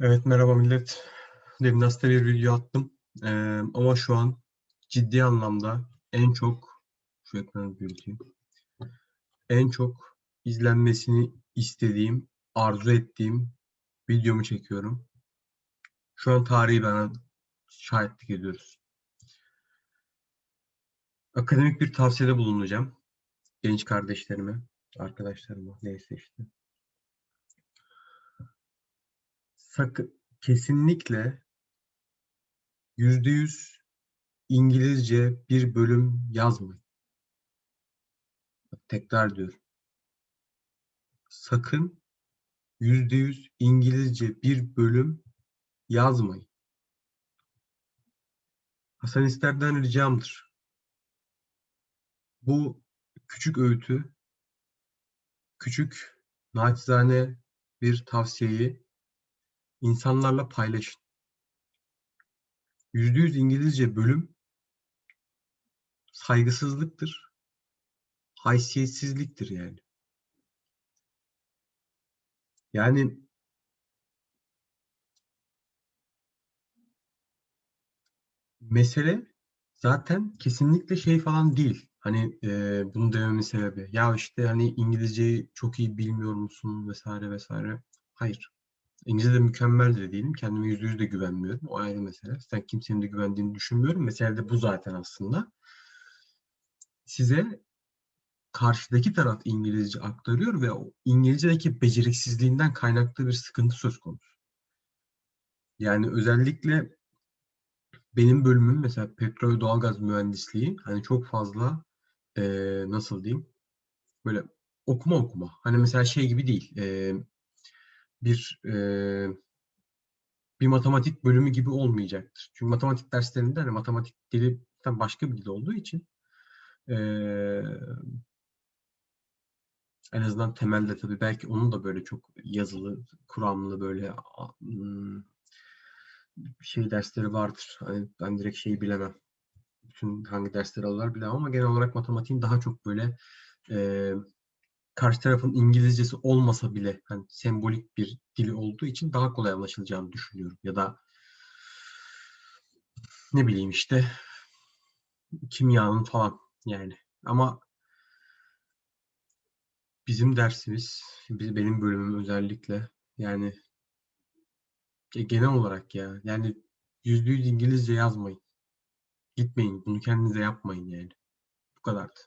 Evet merhaba millet. Demnas'ta bir video attım. Ee, ama şu an ciddi anlamda en çok şu ekranı büyüteyim. En çok izlenmesini istediğim, arzu ettiğim videomu çekiyorum. Şu an tarihi bana şahitlik ediyoruz. Akademik bir tavsiyede bulunacağım. Genç kardeşlerime, arkadaşlarıma neyse işte. Sakın kesinlikle yüzde yüz İngilizce bir bölüm yazmayın. Tekrar diyorum. Sakın yüzde yüz İngilizce bir bölüm yazmayın. Hasan İster'den ricamdır. Bu küçük öğütü, küçük naçizane bir tavsiyeyi insanlarla paylaşın. Yüzde yüz İngilizce bölüm saygısızlıktır, haysiyetsizliktir yani. Yani mesele zaten kesinlikle şey falan değil. Hani e, bunu dememin sebebi. Ya işte hani İngilizceyi çok iyi bilmiyor musun vesaire vesaire. Hayır. İngilizce'de mükemmel de değilim. Kendime yüzde yüz de güvenmiyorum. O ayrı mesele. Sen kimsenin de güvendiğini düşünmüyorum. Mesele de bu zaten aslında. Size karşıdaki taraf İngilizce aktarıyor ve o İngilizce'deki beceriksizliğinden kaynaklı bir sıkıntı söz konusu. Yani özellikle benim bölümüm mesela petrol doğalgaz mühendisliği hani çok fazla eee, nasıl diyeyim böyle okuma okuma. Hani mesela şey gibi değil. eee, bir eee, bir matematik bölümü gibi olmayacaktır. Çünkü matematik derslerinde hani matematik dili başka bir dil olduğu için eee, en azından temelde tabii belki onun da böyle çok yazılı, kuramlı böyle hmm, şey dersleri vardır. Hani ben direkt şeyi bilemem. Bütün hangi dersleri alırlar bilemem ama genel olarak matematiğin daha çok böyle eee, karşı tarafın İngilizcesi olmasa bile hani sembolik bir dili olduğu için daha kolay anlaşılacağını düşünüyorum. Ya da ne bileyim işte kimyanın falan yani. Ama bizim dersimiz, benim bölümüm özellikle yani ge- genel olarak ya yani yüzde yüz İngilizce yazmayın. Gitmeyin. Bunu kendinize yapmayın yani. Bu kadardı.